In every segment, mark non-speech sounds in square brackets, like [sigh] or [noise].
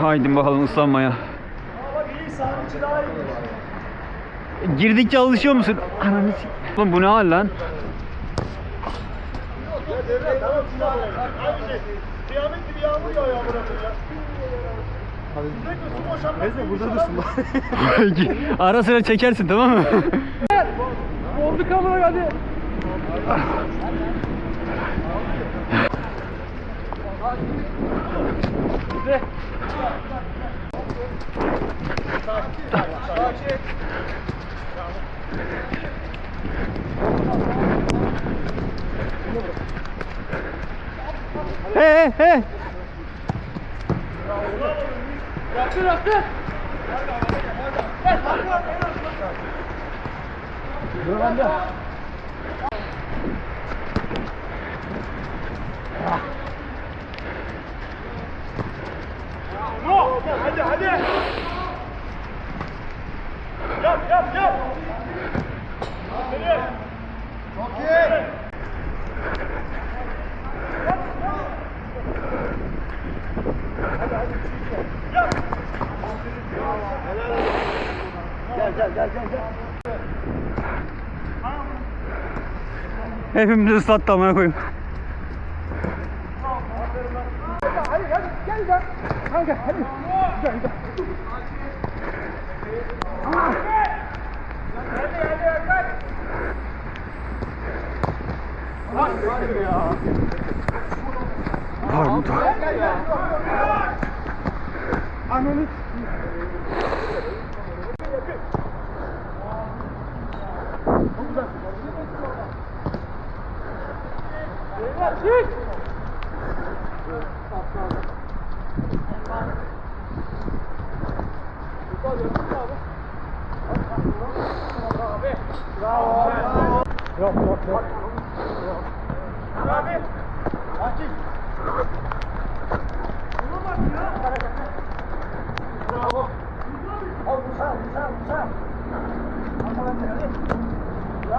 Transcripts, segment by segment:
Haydi bakalım ıslanmaya. Girdikçe alışıyor musun? Ananı Oğlum bu ne hal lan? [laughs] Ara sıra çekersin tamam mı? Oldu kamera hadi. He he he. Yaptı yaptı. Hadi hadi. Yap yap yap. Hadi. Çok iyi. Gel. Hepimizi ıslattı amına koyayım. Hadi hadi gel gel. Kanka hadi. Gel gel. Hadi hadi hadi. Hadi ya. Pardon. Ananı Çık! Bravo. Yok yok yok. Abi. Açık. Bravo. Al Musa, Musa, Musa. Arkadan gel hadi. Ya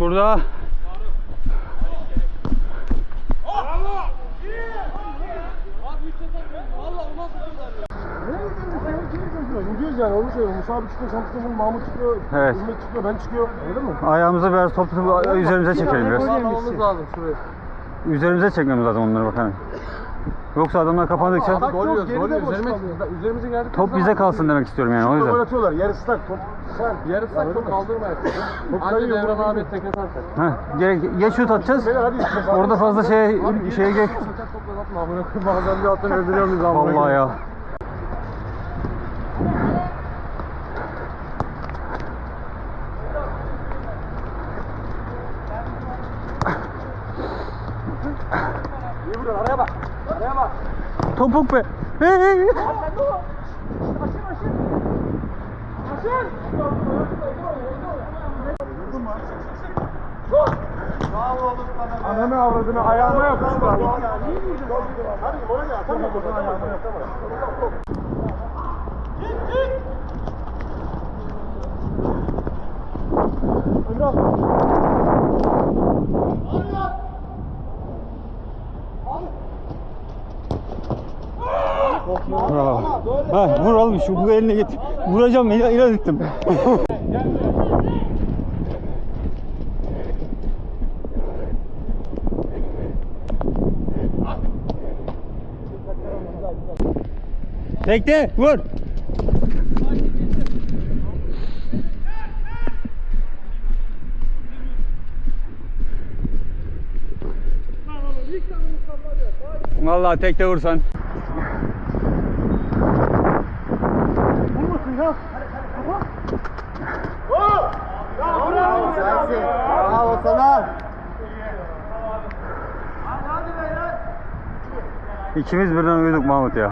Burada Gidiyoruz yani onu söylüyorum. Musa abi çıkıyor, sen çıkıyorsun, Mahmut çıkıyor, Evet. Hizmet çıkıyor, ben çıkıyor. Anladın mı? ayağımızı biraz top üzerimize çekelim biraz. Bağlamamız lazım şuraya. Üzerimize çekmemiz lazım onları bak hani. Yoksa adamlar kapandıkça Doluyoruz, doluyoruz. Üzerimiz, üzerimize geldik. top bize kalsın demek istiyorum yani o Top yüzden. oynatıyorlar, yarı ıslak top. Sen. Yarı sak çok kaldırma. Top Anca Devran top abi tekne sarsak. Heh, gerek, ya şut atacağız. Orada fazla şey şeye gerek. Bazen bir attan öldürüyor muyuz? Vallahi ya. İyi vuruyor, araya bak. Topuk be. Hey, hey, hey. Ananı avradını ayağıma yapıştı. Hadi. Bravo. Oğlum şu eline git. Vuracağım ilan, ilan ettim. Tekte vur. Vallahi tekte vursan. Oh! Ya bravo. Sensin. Bravo sana. İkimiz birden uyuduk Mahmut ya.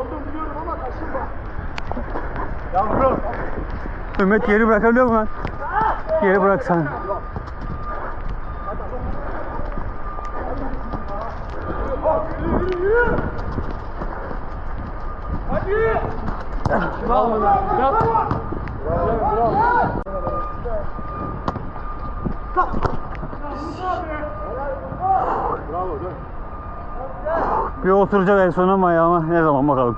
Yavrum. Ümmet geri bırakabiliyor mu lan? Geri bıraksan. Hadi. Bravo. Bravo. Bravo. Bravo. Bir oturacak en son ama ayağıma ne zaman bakalım.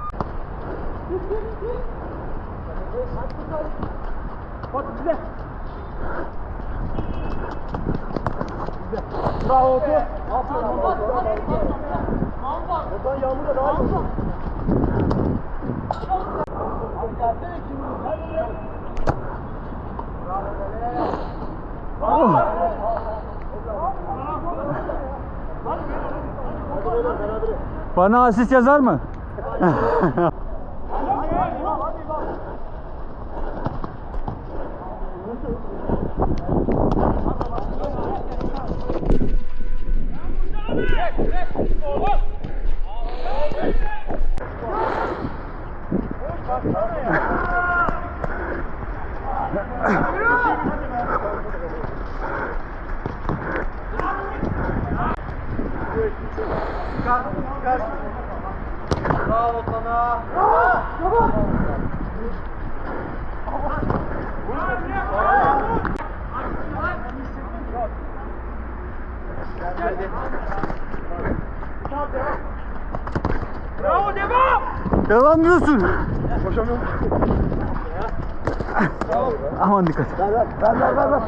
Bak bize. Bravo otur. Aferin. Oradan yağmur da daha iyi. Hadi. Bana asist yazar mı? Bravo sana. Bravo devam. Devam diyorsun. Koşamıyorum. Aman dikkat. Ver ver. Ver ver ver. ver.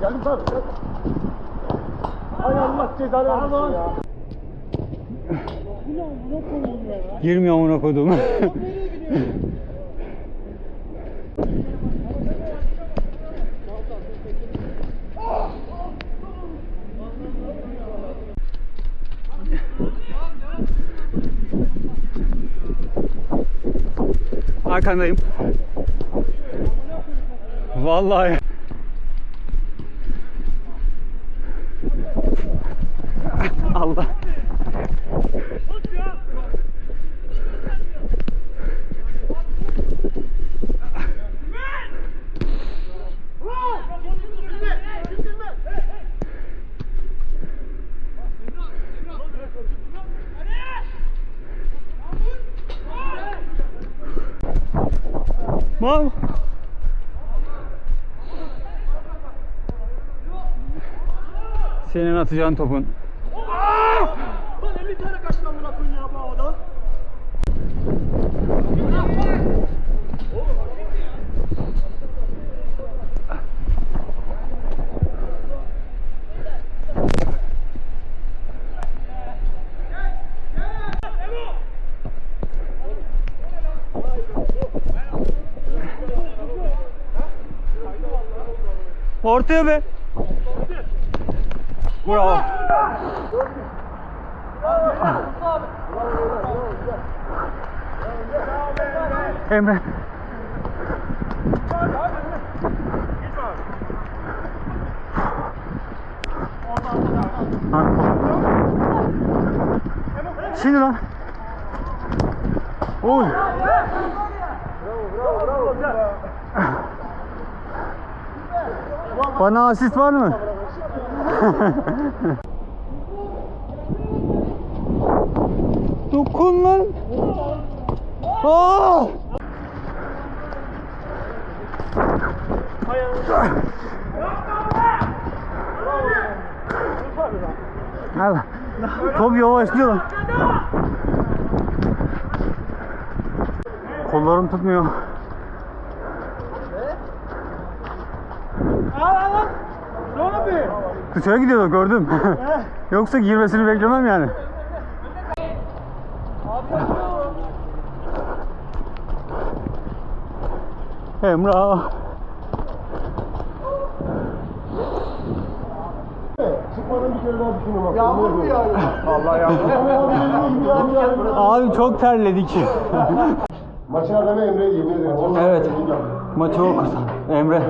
Geldim tabii. Hay Allah cezanı versin ya. Girmiyor amına koyduğum. [laughs] Arkandayım. Vallahi. Allah. Mal. Senin atacağın topun. Lan 50 tane kaçtı lan buna koyun ya bu havadan. Ortaya be. Bravo. Emre. Şimdi lan. Oy. Bravo bravo bravo. Bana asist var mı? Dokun lan. Aa! Al. Top yavaşlıyor lan. Kollarım tutmuyor. Al al al. Ne abi? Dışarı gidiyordu gördüm. [laughs] Yoksa girmesini beklemem yani. Emrah. Çıkmadan bir kere daha düşünün bak. Yağmur mu yağıyor? Allah yağmur. Abi çok terledik. Maçın adamı Emre yemin ederim. Evet. Maçı o kazandı. Emre.